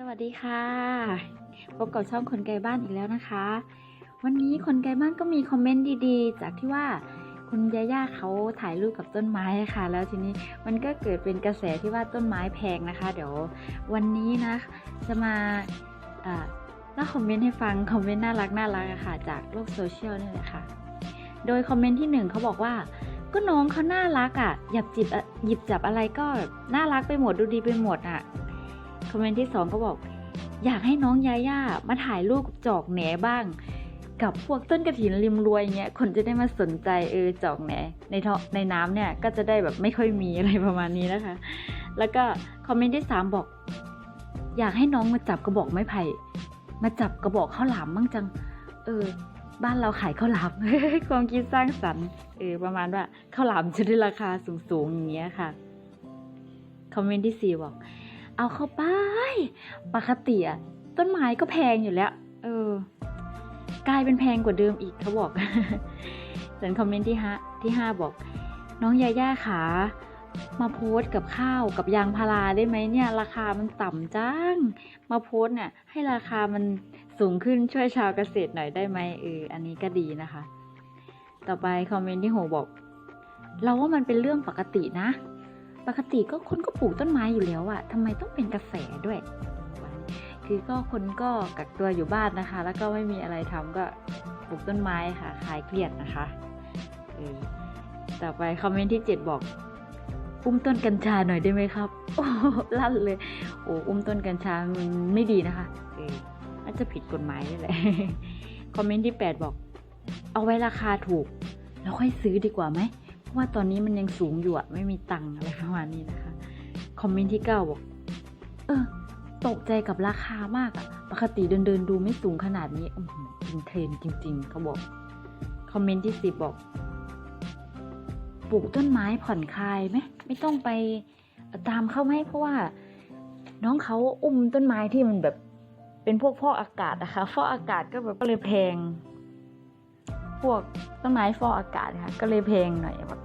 สวัสดีค่ะ พบกับช่องคนไกลบ้านอีกแล้วนะคะ วันนี้คนไกลบ้านก็มีคอมเมนต์ดีๆ จากที่ว่าคุณยาย่าเขาถ่ายรูปกับต้นไม้ค่ะ แล้วทีนี้มันก็เกิดเป็นกระแสที่ว่าต้นไม้แพงนะคะ เดี๋ยววันนี้นะ จะมาเล่าคอมเมนต์ให้ฟังคอมเมนต์น่ารักน่ารักะค่ะ จากโลกโซเชียลนี่แหละค่ะ โดยคอมเมนต์ที่หนึ่งเขาบอกว่าก็น้องเขาน่ารักอะหยิบจิบอะหยิบจับอะไรก็น่ารักไปหมดดูดีไปหมดอะ คอมเมนต์ที่สองก็บอก อยากให้น้องยาย่ามาถ่ายรูปจอกแหนบ้าง กับพวกต้นกระถินริมรวยเงี้ยคนจะได้มาสนใจเออจอกแหนในท่อในน้ำเนี่ยก็จะได้แบบไม่ค่อยมีอะไรประมาณนี้นะคะ แล้วก็คอมเมนต์ที่สามบอก อยากให้น้องมาจับกระบอกไม้ไผ่มาจับกระบอกข้าวหลามบ้างจัง เออ บ้านเราขายข้าวหลาม ความคิดสร้างสรรค์ เออ ประมาณว่าข้าวหลามจะได้ราคาสูงๆอย่างเงี้ยค่ะ คอมเมนต์ที่สี่บอก เอาเข้าไป ปกติอะต้นไม้ก็แพงอยู่แล้ว เออ กลายเป็นแพงกว่าเดิมอีกเขาบอกส่วนคอมเมนต์ที่ห้าที่ห้าบอก น้องยาย่าขามาโพสกับข้าวกับยางพาราได้ไหมเนี่ย ราคามันต่ำจัง มาโพสเนี่ยให้ราคามันสูงขึ้นช่วยชาวเกษตรหน่อยได้ไหมเอออันนี้ก็ดีนะคะ ต่อไปคอมเมนต์ที่หกบอก เราว่ามันเป็นเรื่องปกตินะ ปกติก็คนก็ปลูกต้นไม้อยู่แล้วอะทำไมต้องเป็นกระแสด้วย คือก็คนก็กักตัวอยู่บ้านนะคะ แล้วก็ไม่มีอะไรทำก็ปลูกต้นไม้ค่ะคลายเครียดนะคะเออต่อไปคอมเมนต์ที่เจ็ดบอก อุ้มต้นกัญชาหน่อยได้ไหมครับ โอ้ลั่นเลย โอ้อุ้มต้นกัญชามันไม่ดีนะคะเออน่าจะผิดกฎหมายนี่แหละคอมเมนต์ที่แปดบอก เอาไว้ราคาถูก แล้วค่อยซื้อดีกว่าไหม ราะว่าตอนนี้มันยังสูงอยู่อะไม่มีตังค์อะไรประมาณนี้นะคะ คอมเมนต์ที่เก้าบอก เออ ตกใจกับราคามากอะปกติเดินเดินดูไม่สูงขนาดนี้อือหือเป็นเทรนจริง ๆ เขาบอก คอมเมนต์ที่สิบบอก ปลูกต้นไม้ผ่อนคลายไหม ไม่ต้องไปตามเขาไหมเพราะว่า น้องเขาอุ้มต้นไม้ที่มันแบบเป็นพวกฟอกอากาศนะคะฟอกอากาศก็แบบก็เลยแพง พวกต้นไม้ฟอกอากาศนะคะก็เลยแพงหน่อยแบบ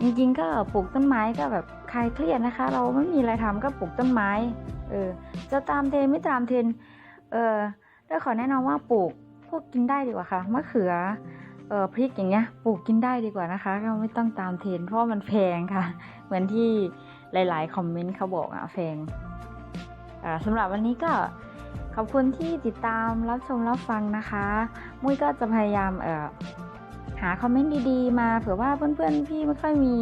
จริงๆก็ปลูกต้นไม้ก็แบบคลายเครียดนะคะ เราไม่มีอะไรทำก็ปลูกต้นไม้ เออ จะตามเทนไม่ตามเทน เออแล้วขอแนะนำว่าปลูกพวกกินได้ดีกว่าค่ะมะเขือ เออพริกอย่างเงี้ย ปลูกกินได้ดีกว่านะคะก็ไม่ต้องตามเทรนเพราะมันแพงค่ะ เหมือนที่หลาย ๆ คอมเมนต์เขาบอกอะแพงอ่าสำหรับวันนี้ก็ ขอบคุณที่ติดตามรับชมรับฟังนะคะ มุ้ยก็จะพยายามเอ่อหาคอมเมนต์ดีๆ มาเผื่อว่าเพื่อนๆพี่ไม่ค่อยมี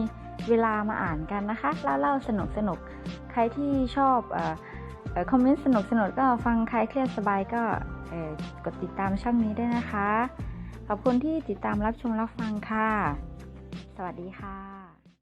เวลามาอ่านกันนะคะเล่าๆสนุกๆใครที่ชอบเอ่อคอมเมนต์สนุกๆก็ฟังใครเครียดสบายก็เอ่อกดติดตามช่องนี้ได้วยนะคะ ขอบคุณที่ติดตามรับชมรับฟังค่ะ สวัสดีค่ะ